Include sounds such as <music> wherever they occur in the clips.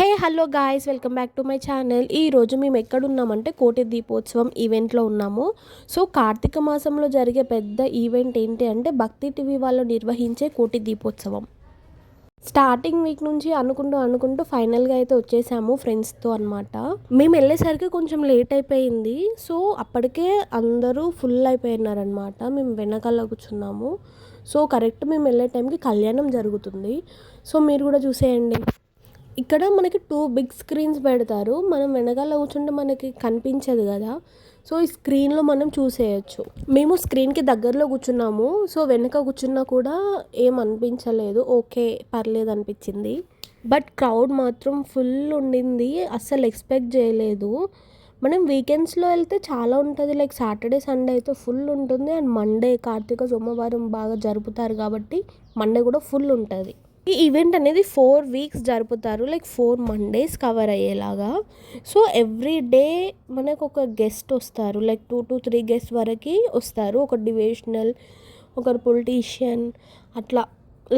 Hey hello guys welcome back to my channel ఈరోజు మేము ఎక్కడున్నామంటే కోటి దీపోత్సవం ఈవెంట్లో ఉన్నాము. సో కార్తీక మాసంలో జరిగే పెద్ద ఈవెంట్ ఏంటి అంటే భక్తి టీవీ వాళ్ళు నిర్వహించే కోటి దీపోత్సవం. స్టార్టింగ్ వీక్ నుంచి అనుకుంటూ అనుకుంటూ ఫైనల్గా అయితే వచ్చేసాము ఫ్రెండ్స్తో అనమాట మేము వెళ్ళేసరికి కొంచెం లేట్ అయిపోయింది. సో అప్పటికే అందరూ ఫుల్ అయిపోయినారనమాట మేము వెనకాల కూర్చున్నాము. సో కరెక్ట్ మేము వెళ్ళే టైంకి కళ్యాణం జరుగుతుంది. సో మీరు కూడా చూసేయండి. ఇక్కడ మనకి టూ బిగ్ స్క్రీన్స్ పెడతారు. మనం వెనకాల కూర్చుంటే మనకి కనిపించదు కదా. సో ఈ స్క్రీన్లో మనం చూసేయచ్చు. మేము స్క్రీన్కి దగ్గరలో కూర్చున్నాము. సో వెనక కూర్చున్నా కూడా ఏం అనిపించలేదు. ఓకే పర్లేదు అనిపించింది. బట్ క్రౌడ్ మాత్రం ఫుల్ ఉండింది. అస్సలు ఎక్స్పెక్ట్ చేయలేదు. మనం వీకెండ్స్లో వెళ్తే చాలా ఉంటుంది. లైక్ సాటర్డే సండే అయితే ఫుల్ ఉంటుంది. అండ్ మండే కార్తీక సోమవారం బాగా జరుపుతారు కాబట్టి మండే కూడా ఫుల్ ఉంటుంది. ఈ ఈవెంట్ అనేది ఫోర్ వీక్స్ జరుపుతారు లైక్ ఫోర్ మండేస్ కవర్ అయ్యేలాగా. సో ఎవ్రీ డే మనకు ఒక గెస్ట్ వస్తారు like two to three guest వరకు వస్తారు. ఒక డివిజనల్ ఒకరు పొలిటీషియన్ అట్లా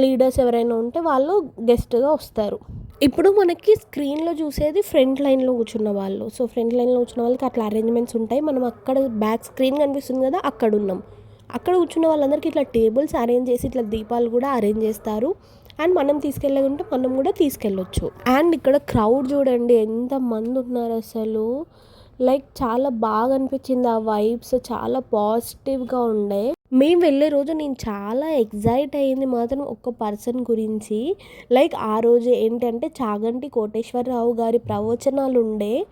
లీడర్స్ ఎవరైనా ఉంటే వాళ్ళు గెస్ట్గా వస్తారు. ఇప్పుడు మనకి స్క్రీన్లో చూసేది ఫ్రంట్ లైన్లో కూర్చున్న వాళ్ళు. సో ఫ్రంట్ లైన్లో కూర్చున్న వాళ్ళకి అట్లా అరేంజ్మెంట్స్ ఉంటాయి. మనం అక్కడ బ్యాక్ స్క్రీన్ కనిపిస్తుంది కదా అక్కడ ఉన్నాం. అక్కడ కూర్చున్న వాళ్ళందరికీ ఇట్లా టేబుల్స్ అరేంజ్ చేసి ఇట్లా దీపాలు కూడా అరేంజ్ చేస్తారు. అండ్ మనం తీసుకెళ్ళకుంటే మనం కూడా తీసుకెళ్ళొచ్చు. అండ్ ఇక్కడ క్రౌడ్ చూడండి ఎంత మంది ఉన్నారు అసలు. లైక్ చాలా బాగా అనిపించింది ఆ వైబ్స్ చాలా పాజిటివ్గా ఉండే. మేము వెళ్ళే రోజు నేను చాలా ఎగ్జైట్ అయ్యింది మాత్రం ఒక్క పర్సన్ గురించి. లైక్ ఆ రోజు ఏంటంటే చాగంటి కోటేశ్వరరావు గారి ప్రవచనాలు ఉండే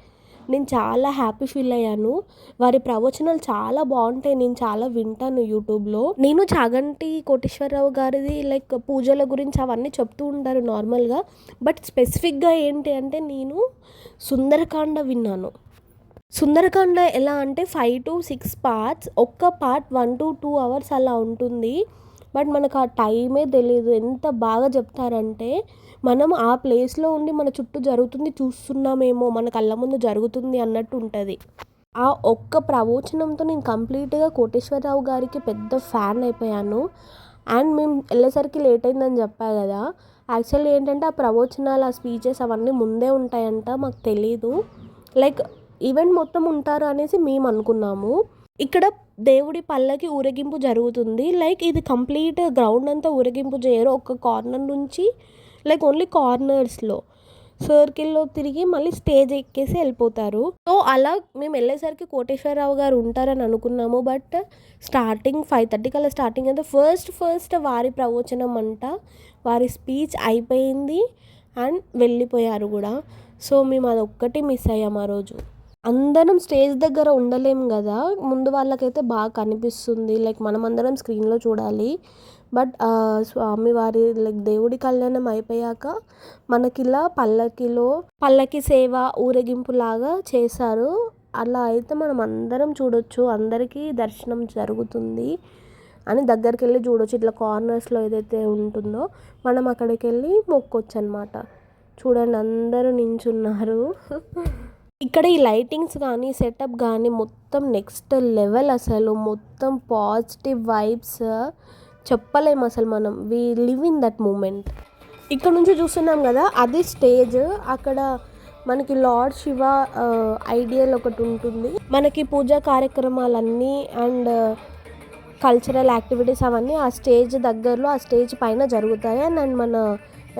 నేను చాలా హ్యాపీ ఫీల్ అయ్యాను. వారి ప్రవచనాలు చాలా బాగుంటాయి. నేను చాలా వింటాను యూట్యూబ్లో. నేను చాగంటి కోటేశ్వరరావు గారిది లైక్ పూజల గురించి అవన్నీ చెప్తూ ఉంటారు నార్మల్గా. బట్ స్పెసిఫిక్గా ఏంటి అంటే నేను సుందరకాండ విన్నాను. సుందరకాండ ఎలా అంటే ఫైవ్ టు సిక్స్ పార్ట్స్ ఒక్క part one to two hours అలా ఉంటుంది. బట్ మనకు ఆ టైమే తెలియదు ఎంత బాగా చెప్తారంటే మనం ఆ ప్లేస్లో ఉండి మన చుట్టూ జరుగుతుంది చూస్తున్నామేమో మన కళ్ళ ముందు జరుగుతుంది అన్నట్టు ఉంటుంది. ఆ ఒక్క ప్రవచనంతో నేను కంప్లీట్గా కోటేశ్వరరావు గారికి పెద్ద ఫ్యాన్ అయిపోయాను. అండ్ మేము వెళ్ళేసరికి లేట్ అయిందని చెప్పా కదా. యాక్చువల్లీ ఏంటంటే ఆ ప్రవచనాలు ఆ స్పీచెస్ అవన్నీ ముందే ఉంటాయంట మాకు తెలీదు. లైక్ ఈవెంట్ మొత్తం ఉంటారు అనేసి మేము అనుకున్నాము. ఇక్కడ దేవుడి పల్లకి ఊరేగింపు జరుగుతుంది. లైక్ ఇది కంప్లీట్ గ్రౌండ్ అంతా ఊరేగింపు చేయరు. ఒక కార్నర్ నుంచి లైక్ ఓన్లీ కార్నర్స్లో సర్కిల్లో తిరిగి మళ్ళీ స్టేజ్ ఎక్కేసి వెళ్ళిపోతారు. సో అలా మేము వెళ్ళేసరికి కోటేశ్వరరావు గారు ఉంటారని అనుకున్నాము. బట్ స్టార్టింగ్ ఫైవ్ థర్టీకి అలా స్టార్టింగ్ అయితే ఫస్ట్ ఫస్ట్ వారి ప్రవచనం అంట వారి స్పీచ్ అయిపోయింది అండ్ వెళ్ళిపోయారు కూడా. సో మేము అదొక్కటి మిస్ అయ్యాము ఆ రోజు. అందరం స్టేజ్ దగ్గర ఉండలేం కదా. ముందు వాళ్ళకైతే బాగా కనిపిస్తుంది. లైక్ మనం అందరం స్క్రీన్లో చూడాలి. బట్ స్వామివారి లైక్ దేవుడి కళ్యాణం అయిపోయాక మనకిలా పల్లకిలో పల్లకి సేవ ఊరేగింపు లాగా చేశారు. అలా అయితే మనం అందరం చూడొచ్చు. అందరికీ దర్శనం జరుగుతుంది అని దగ్గరికి వెళ్ళి చూడొచ్చు. ఇట్లా కార్నర్స్లో ఏదైతే ఉంటుందో మనం అక్కడికి వెళ్ళి మొక్కొచ్చు అనమాట చూడండి అందరూ నించున్నారు. <laughs> ఇక్కడ ఈ లైటింగ్స్ కానీ సెటప్ కానీ మొత్తం నెక్స్ట్ లెవెల్ అసలు. మొత్తం పాజిటివ్ వైబ్స్ చెప్పలేము అసలు మనం. We live in that moment. ఇక్కడ నుంచి చూస్తున్నాం కదా అది స్టేజ్. అక్కడ మనకి లార్డ్ శివ ఐడియల్ ఒకటి ఉంటుంది. మనకి పూజా కార్యక్రమాలన్నీ అండ్ కల్చరల్ యాక్టివిటీస్ అవన్నీ ఆ స్టేజ్ దగ్గరలో ఆ స్టేజ్ పైన జరుగుతాయి. అండ్ మన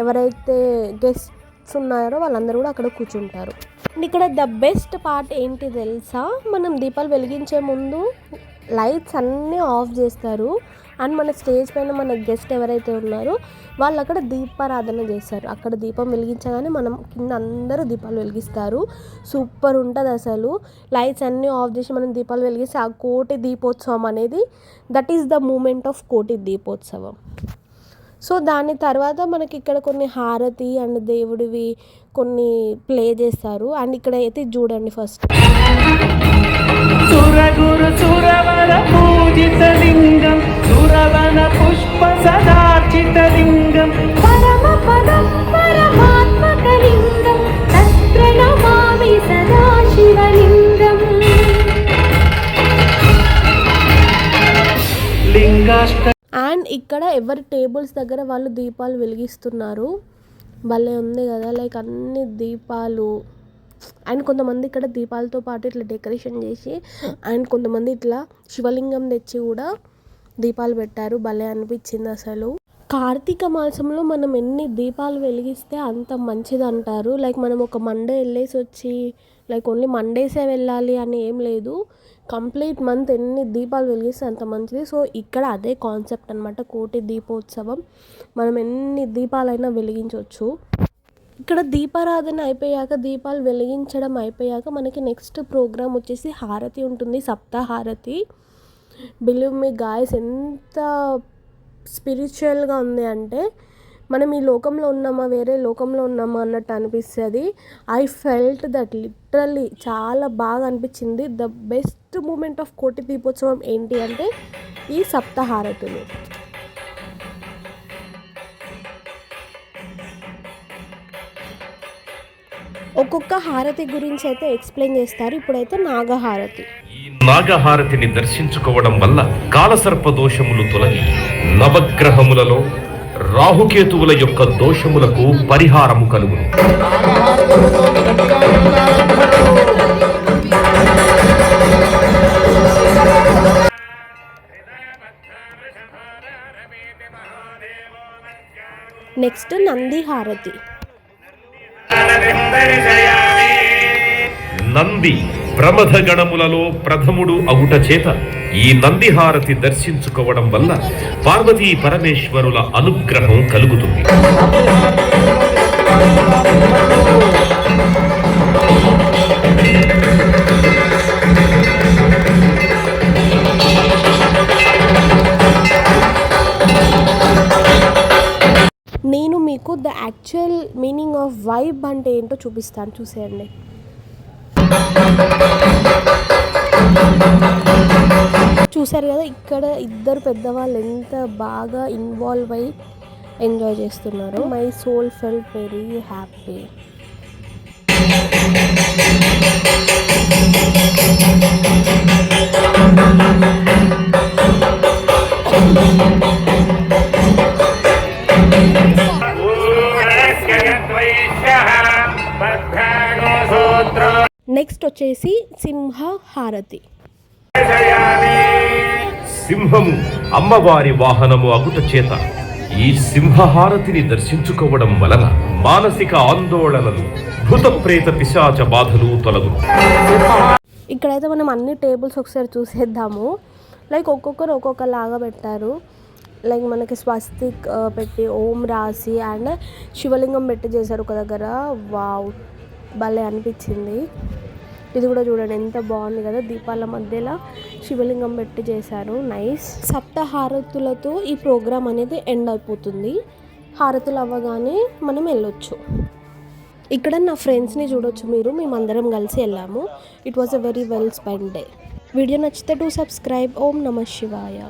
ఎవరైతే గెస్ట్స్ ఉన్నారో వాళ్ళందరూ కూడా అక్కడ కూర్చుంటారు. అండ్ ఇక్కడ ద బెస్ట్ పార్ట్ ఏంటి తెలుసా? మనం దీపాలు వెలిగించే ముందు లైట్స్ అన్నీ ఆఫ్ చేస్తారు. అండ్ మన స్టేజ్ పైన మన గెస్ట్ ఎవరైతే ఉన్నారో వాళ్ళు అక్కడ దీపారాధన చేస్తారు. అక్కడ దీపం వెలిగించగానే మనం కింద అందరూ దీపాలు వెలిగిస్తారు. సూపర్ ఉంటుంది అసలు. లైట్స్ అన్నీ ఆఫ్ చేసి మనం దీపాలు వెలిగిస్తే ఆ కోటి దీపోత్సవం అనేది that is the moment of Koti Deepotsavam. So దాని తర్వాత మనకి ఇక్కడ కొన్ని హారతి అండ్ దేవుడివి కొన్ని ప్లే చేస్తారు. అండ్ ఇక్కడ అయితే చూడండి ఫస్ట్. సురగురు సురవర పూజిత లింగం సురవన పుష్ప సదార్చిత లింగం. పరమ పదం ఇక్కడ ఎవరి టేబుల్స్ దగ్గర వాళ్ళు దీపాలు వెలిగిస్తున్నారు? భలే ఉంది కదా లైక్ అన్ని దీపాలు. అండ్ కొంతమంది ఇక్కడ దీపాలతో పాటు ఇట్లా డెకరేషన్ చేసి అండ్ కొంతమంది ఇట్లా శివలింగం తెచ్చి కూడా దీపాలు పెట్టారు. భలే అనిపించింది అసలు. కార్తీక మాసంలో మనం ఎన్ని దీపాలు వెలిగిస్తే అంత మంచిది అంటారు లైక్ మనం ఒక మండే వెళ్ళేసి వచ్చి లైక్ ఓన్లీ మండేసే వెళ్ళాలి అని ఏం లేదు. కంప్లీట్ మంత్ ఎన్ని దీపాలు వెలిగిస్తే అంత మంచిది. సో ఇక్కడ అదే కాన్సెప్ట్ అనమాట కోటి దీపోత్సవం. మనం ఎన్ని దీపాలైనా వెలిగించవచ్చు ఇక్కడ దీపారాధన అయిపోయాక దీపాలు వెలిగించడం అయిపోయాక మనకి నెక్స్ట్ ప్రోగ్రామ్ వచ్చేసి హారతి ఉంటుంది సప్తాహారతి. బిలీవ్ మీ గాయస్ ఎంత స్పిరిచువల్గా ఉంది అంటే మనం ఈ లోకంలో ఉన్నామా వేరే లోకంలో ఉన్నామా అన్నట్టు అనిపిస్తుంది. ఐ ఫెల్ట్ దట్ లిటరల్లీ చాలా బాగా అనిపించింది. The best moment of Koti దీపోత్సవం ఏంటి అంటే ఈ సప్తహారతులు. ఒక్కొక్క హారతి గురించి అయితే ఎక్స్ప్లెయిన్ చేస్తారు. ఇప్పుడైతే నాగహారతి. ఈ నాగహారతిని దర్శించుకోవడం వల్ల కాలసర్ప దోషములు తొలగి నవగ్రహములలో రాహుకేతువుల యొక్క దోషములకు పరిహారము కలుగును. నెక్స్ట్ నంది హారతి. నంది ప్రమథ గణములలో ప్రథముడు అగుట చేత ఈ నందిహారతి దర్శించుకోవడం వల్ల పార్వతీ పరమేశ్వరుల అనుగ్రహం కలుగుతుంది. The actual meaning of vibe అంటే ఏంటో చూపిస్తాను చూసేయండి. చూసారు కదా ఇక్కడ ఇద్దరు పెద్దవాళ్ళు ఎంత బాగా ఇన్వాల్వ్ అయ్యి ఎంజాయ్ చేస్తున్నారు. My soul fell very happy next వచ్చేసి సింహ హారతి. సింహము అమ్మవారి వాహనము అగుట చేత ఈ సింహహారతిని దర్శించుకోవడం వలన మానసిక ఆందోళనలు భూత ప్రేత పిశాచ బాధలు తొలగును. ఇక్కడైతే మనం అన్ని టేబుల్స్ ఒకసారి చూసేద్దాము. లైక్ ఒక్కొక్కరు ఒక్కొక్క లాగా పెట్టారు. లైక్ మనకి స్వస్తిక్ పెట్టి ఓం రాసి అండ్ శివలింగం పెట్టి చేశారు ఒక దగ్గర. వావ్ భలే అనిపించింది. ఇది కూడా చూడండి ఎంత బాగుంది కదా. దీపాల మధ్యలో శివలింగం పెట్టి చేశారు. నైస్ సప్త హారతులతో ఈ ప్రోగ్రామ్ అనేది ఎండ్ అయిపోతుంది. హారతులు అవ్వగానే మనం వెళ్ళొచ్చు. ఇక్కడ నా ఫ్రెండ్స్ని చూడొచ్చు మీరు మేమందరం కలిసి వెళ్ళాము. It was a very well spend day video నచ్చితే టు సబ్స్క్రైబ్ ఓం నమ శివాయ.